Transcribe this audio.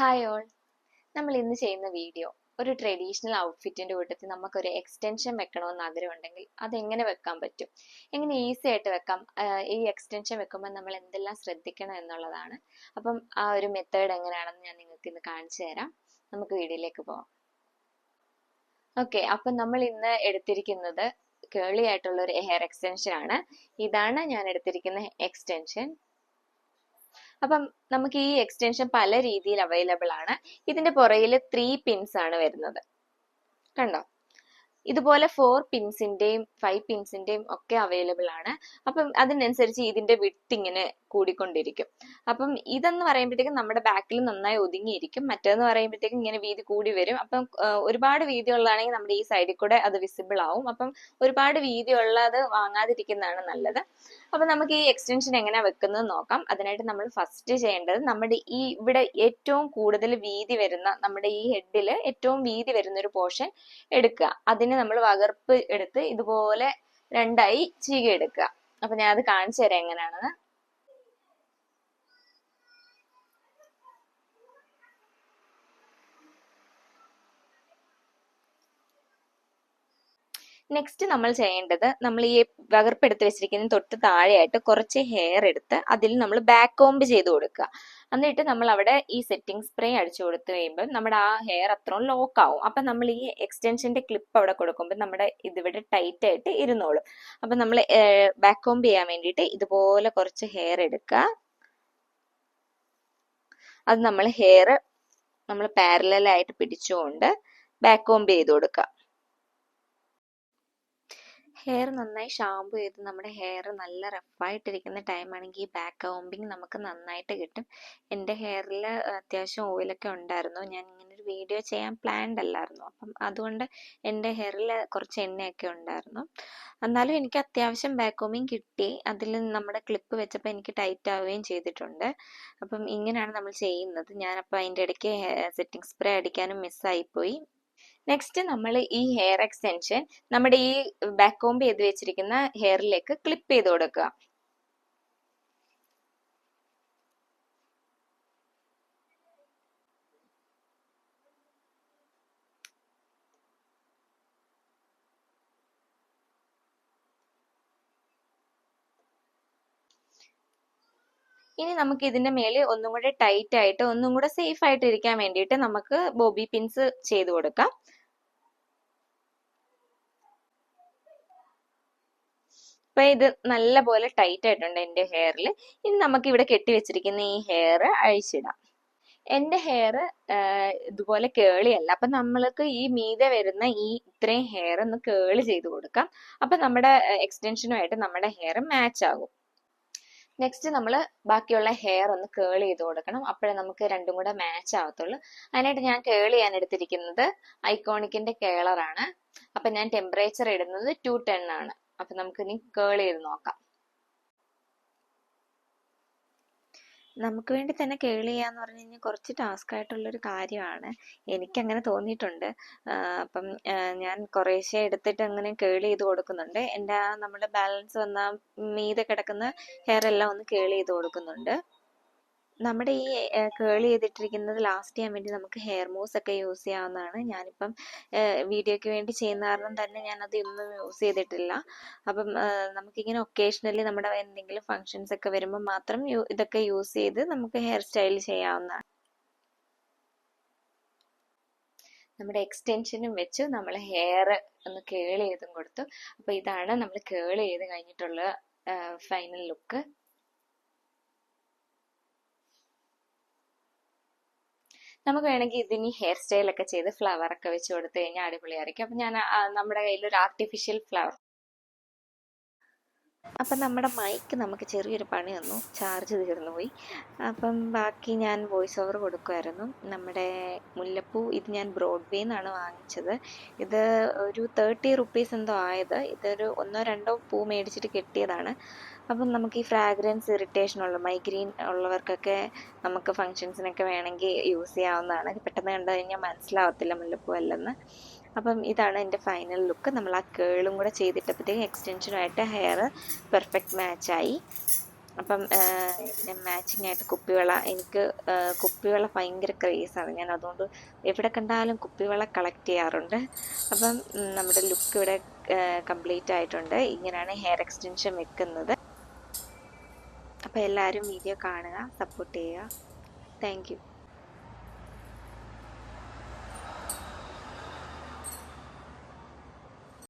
Hi all നമ്മൾ ഇന്ന് ചെയ്യുന്ന വീഡിയോ ഒരു ട്രഡീഷണൽ ഔട്ട്ഫിറ്റിന്റെ കൂട്ടത്തിൽ നമുക്കൊരു എക്സ്റ്റൻഷൻ വെക്കണമെന്ന് ആഗ്രഹമുണ്ടെങ്കിൽ എങ്ങനെ വെക്കാൻ പറ്റും? എങ്ങനെ ഈസി ആയിട്ട് വെക്കാം? ഈ എക്സ്റ്റൻഷൻ വെക്കുമ്പോൾ നമ്മൾ എന്തെല്ലാം ശ്രദ്ധിക്കണം എന്നുള്ളതാണ്. അപ്പം ആ ഒരു മെത്തേഡ് എങ്ങനെയാണെന്ന് ഞാൻ നിങ്ങൾക്ക് ഇന്ന് കാണിച്ചു തരാം. നമുക്ക് വീഡിയോയിലേക്ക് പോവാം. ഓക്കെ അപ്പം നമ്മൾ ഇന്ന് എടുത്തിരിക്കുന്നത് കേളി ആയിട്ടുള്ള ഒരു ഹെയർ എക്സ്റ്റൻഷൻ ആണ്. ഇതാണ് ഞാൻ എടുത്തിരിക്കുന്ന എക്സ്റ്റൻഷൻ അപ്പം നമുക്ക് ഈ എക്സ്റ്റൻഷൻ പല രീതിയിൽ അവൈലബിൾ ആണ്. ഇതിന്റെ പുറകിൽ ത്രീ പിൻസ് ആണ് വരുന്നത്. കണ്ടോ? ഇതുപോലെ ഫോർ പിൻസിന്റെയും ഫൈവ് പിൻസിന്റെയും ഒക്കെ അവൈലബിൾ ആണ്. അപ്പം അതിനനുസരിച്ച് ഇതിന്റെ വിട്ട് ഇങ്ങനെ കൂടിക്കൊണ്ടിരിക്കും. അപ്പം ഇതെന്ന് പറയുമ്പോഴത്തേക്കും നമ്മുടെ ബാക്കിൽ നന്നായി ഒതുങ്ങിയിരിക്കും. മറ്റേന്ന് പറയുമ്പോഴത്തേക്കും ഇങ്ങനെ വീതി കൂടി വരും. അപ്പം ഒരുപാട് വീതിയുള്ളതാണെങ്കിൽ നമ്മുടെ ഈ സൈഡിൽ കൂടെ അത് വിസിബിൾ ആവും. അപ്പം ഒരുപാട് വീതി ഉള്ളത് വാങ്ങാതിരിക്കുന്നതാണ് നല്ലത്. അപ്പൊ നമുക്ക് ഈ എക്സ്റ്റൻഷൻ എങ്ങനെ വെക്കുന്നത് നോക്കാം. അതിനായിട്ട് നമ്മൾ ഫസ്റ്റ് ചെയ്യേണ്ടത് നമ്മുടെ ഈ ഇവിടെ ഏറ്റവും കൂടുതൽ വീതി വരുന്ന നമ്മുടെ ഈ ഹെഡിൽ ഏറ്റവും വീതി വരുന്ന ഒരു പോർഷൻ എടുക്കുക. അതിന് നമ്മൾ വകർപ്പ് എടുത്ത് ഇതുപോലെ രണ്ടായി ചീകി എടുക്കുക അപ്പൊ ഞാൻ അത് കാണിച്ചു തരാം എങ്ങനെയാണെന്ന് നെക്സ്റ്റ് നമ്മൾ ചെയ്യേണ്ടത് നമ്മൾ ഈ വകർപ്പെടുത്ത് വെച്ചിരിക്കുന്ന തൊട്ട് താഴെയായിട്ട് കുറച്ച് ഹെയർ എടുത്ത് അതിൽ നമ്മൾ ബാക്ക് കോംബ് ചെയ്ത് കൊടുക്കുക. എന്നിട്ട് നമ്മൾ അവിടെ ഈ സെറ്റിംഗ് സ്പ്രേ അടിച്ചു കൊടുത്തു കഴിയുമ്പോൾ നമ്മുടെ ആ ഹെയർ അത്രയും ലോക്ക് ആവും. അപ്പം നമ്മൾ ഈ എക്സ്റ്റൻഷന്റെ ക്ലിപ്പ് അവിടെ കൊടുക്കുമ്പോൾ നമ്മുടെ ഇതിവിടെ ടൈറ്റ് ആയിട്ട് ഇരുന്നോളും. അപ്പം നമ്മൾ ബാക്ക് കോംബ് ചെയ്യാൻ വേണ്ടിയിട്ട് ഇതുപോലെ കുറച്ച് ഹെയർ എടുക്കുക. അത് നമ്മൾ ഹെയർ നമ്മൾ പാരലായിട്ട് പിടിച്ചുകൊണ്ട് ബാക്ക് കോംബ് ചെയ്ത് കൊടുക്കുക. ഹെയർ നന്നായി ഷാമ്പു ചെയ്ത് നമ്മുടെ ഹെയർ നല്ല റഫായിട്ടിരിക്കുന്ന ടൈം ആണെങ്കിൽ ഈ ബാക്ക് കോമ്പിങ് നമുക്ക് നന്നായിട്ട് കിട്ടും. എന്റെ ഹെയറിൽ അത്യാവശ്യം ഓയിലൊക്കെ ഉണ്ടായിരുന്നു. ഞാൻ ഇങ്ങനെ ഒരു വീഡിയോ ചെയ്യാൻ പ്ലാൻഡ് അല്ലായിരുന്നു. അപ്പം അതുകൊണ്ട് എന്റെ ഹെയറിൽ കുറച്ച് എണ്ണയൊക്കെ ഉണ്ടായിരുന്നു. എന്നാലും എനിക്ക് അത്യാവശ്യം ബാക്ക് കോമ്പിങ് കിട്ടി. അതിൽ നമ്മുടെ ക്ലിപ്പ് വെച്ചപ്പോൾ എനിക്ക് ടൈറ്റ് ആവുകയും ചെയ്തിട്ടുണ്ട്. അപ്പം ഇങ്ങനെയാണ് നമ്മൾ ചെയ്യുന്നത്. ഞാനപ്പോൾ അതിന്റെ ഇടയ്ക്ക് സെറ്റിംഗ് സ്പ്രേ അടിക്കാനും മിസ്സായിപ്പോയി നെക്സ്റ്റ് നമ്മൾ ഈ ഹെയർ എക്സ്റ്റെൻഷൻ നമ്മുടെ ഈ ബാക്ക് കോംബ് ചെയ്ത് വെച്ചിരിക്കുന്ന ഹെയറിലേക്ക് ക്ലിപ്പ് ചെയ്ത് കൊടുക്കുക. ഇനി നമുക്ക് ഇതിന്റെ മേലെ ഒന്നും കൂടെ ടൈറ്റ് ആയിട്ട് ഒന്നും കൂടെ സേഫ് ആയിട്ട് ഇരിക്കാൻ വേണ്ടിയിട്ട് നമുക്ക് ബോബി പിൻസ് ചെയ്ത് കൊടുക്കാം. അപ്പൊ ഇത് നല്ല പോലെ ടൈറ്റ് ആയിട്ടുണ്ട് എന്റെ ഹെയറിൽ ഇനി നമുക്ക് ഇവിടെ കെട്ടി വെച്ചിരിക്കുന്ന ഈ ഹെയർ അഴിച്ചിടാം. എന്റെ ഹെയർ ഇതുപോലെ കേളി അല്ല. അപ്പൊ നമ്മൾക്ക് ഈ മീതെ വരുന്ന ഈ ഇത്രയും ഹെയർ ഒന്ന് കേളി ചെയ്ത് കൊടുക്കാം. അപ്പൊ നമ്മുടെ എക്സ്റ്റൻഷനുമായിട്ട് നമ്മുടെ ഹെയർ മാച്ച് ആകും. നെക്സ്റ്റ് നമ്മൾ ബാക്കിയുള്ള ഹെയർ ഒന്ന് കേൾ ചെയ്ത് കൊടുക്കണം. അപ്പോഴേ നമുക്ക് രണ്ടും കൂടെ മാച്ച് ആവത്തുള്ളൂ. അതിനായിട്ട് ഞാൻ കേൾ ചെയ്യാൻ എടുത്തിരിക്കുന്നത് ഐക്കോണിക്കിന്റെ കേളറാണ് അപ്പൊ ഞാൻ ടെമ്പറേച്ചർ ഇടുന്നത് ടു ടെൻ ആണ്. അപ്പൊ നമുക്ക് ഇനി കേൾ ചെയ്ത് നോക്കാം. നമുക്ക് വേണ്ടി തന്നെ കേൾ ചെയ്യാന്ന് പറഞ്ഞു കഴിഞ്ഞാൽ കുറച്ച് ടാസ്ക് ആയിട്ടുള്ള ഒരു കാര്യമാണ്. എനിക്ക് അങ്ങനെ തോന്നിയിട്ടുണ്ട് അപ്പം ഞാൻ കുറേശ്ശെ എടുത്തിട്ട് അങ്ങനെ കേൾ ചെയ്ത് കൊടുക്കുന്നുണ്ട്. എന്റെ ആ നമ്മുടെ ബാലൻസ് വന്ന മീതെ കിടക്കുന്ന ഹെയർ എല്ലാം ഒന്ന് കേൾ ചെയ്ത് കൊടുക്കുന്നുണ്ട്. നമ്മുടെ ഈ കേൾ ചെയ്തിട്ടിരിക്കുന്നത് ലാസ്റ്റ് ചെയ്യാൻ വേണ്ടി നമുക്ക് ഹെയർ മൂസ് ഒക്കെ യൂസ് ചെയ്യാവുന്നതാണ്. ഞാനിപ്പം വീഡിയോയ്ക്ക് വേണ്ടി ചെയ്യുന്ന കാരണം തന്നെ ഞാനത് ഇന്നും യൂസ് ചെയ്തിട്ടില്ല. അപ്പം നമുക്കിങ്ങനെ ഒക്കേഷണലി നമ്മുടെ എന്തെങ്കിലും ഫങ്ഷൻസ് ഒക്കെ വരുമ്പോൾ മാത്രം ഇതൊക്കെ യൂസ് ചെയ്ത് നമുക്ക് ഹെയർ സ്റ്റൈൽ ചെയ്യാവുന്നതാണ്. നമ്മുടെ എക്സ്റ്റെൻഷനും വെച്ച്. നമ്മൾ ഹെയർ ഒന്ന് കേൾ ചെയ്തും കൊടുത്തു. അപ്പോൾ ഇതാണ് നമ്മൾ കേൾ ചെയ്ത് കഴിഞ്ഞിട്ടുള്ള ഫൈനൽ ലുക്ക് നമുക്ക് വേണമെങ്കിൽ ഇതിന് ഹെയർ സ്റ്റൈൽ ഒക്കെ ചെയ്ത് ഫ്ലവർ ഒക്കെ വെച്ച് കൊടുത്തു കഴിഞ്ഞാൽ അടിപൊളിയായിരിക്കും. അപ്പൊ ഞാൻ നമ്മുടെ കയ്യിൽ ഒരു ആർട്ടിഫിഷ്യൽ ഫ്ലവർ അപ്പം നമ്മുടെ മൈക്ക് നമുക്ക് ചെറിയൊരു പണി തന്നു. ചാർജ് തീർന്നു പോയി അപ്പം ബാക്കി ഞാൻ വോയിസ് ഓവർ കൊടുക്കുമായിരുന്നു നമ്മുടെ മുല്ലപ്പൂ ഇത് ഞാൻ ബ്രോഡ്വേ നിന്നാണ് വാങ്ങിച്ചത്. ഇത് ഒരു തേർട്ടി റുപ്പീസ് എന്തോ ആയത്. ഇതൊരു ഒന്നോ രണ്ടോ പൂ മേടിച്ചിട്ട് കിട്ടിയതാണ്. അപ്പം നമുക്ക് ഈ ഫ്രാഗ്രൻസ് ഇറിറ്റേഷൻ ഉള്ള മൈഗ്രെയിൻ ഉള്ളവർക്കൊക്കെ നമുക്ക് ഫങ്ഷൻസിനൊക്കെ വേണമെങ്കിൽ യൂസ് ചെയ്യാവുന്നതാണ്. പെട്ടെന്ന് കണ്ടു കഴിഞ്ഞാൽ മനസ്സിലാവത്തില്ല മുല്ലപ്പൂ അല്ലെന്ന് അപ്പം ഇതാണ് എന്റെ ഫൈനൽ ലുക്ക് നമ്മൾ ആ കേളും കൂടെ ചെയ്തിട്ടപ്പോഴത്തേക്കും എക്സ്റ്റൻഷനുമായിട്ട് ഹെയർ പെർഫെക്റ്റ് മാച്ചായി അപ്പം മാച്ചിങ് ആയിട്ട് കുപ്പിവള. എനിക്ക് കുപ്പിവള ഭയങ്കര ക്രേസാണ് ഞാൻ അതുകൊണ്ട് എവിടെ കണ്ടാലും കുപ്പിവള കളക്ട് ചെയ്യാറുണ്ട്. അപ്പം നമ്മുടെ ലുക്ക് ഇവിടെ കംപ്ലീറ്റ് ആയിട്ടുണ്ട്. ഇങ്ങനെയാണ് ഹെയർ എക്സ്റ്റൻഷൻ വെക്കുന്നത്. അപ്പോൾ എല്ലാവരും വീഡിയോ കാണുക സപ്പോർട്ട് ചെയ്യുക. താങ്ക്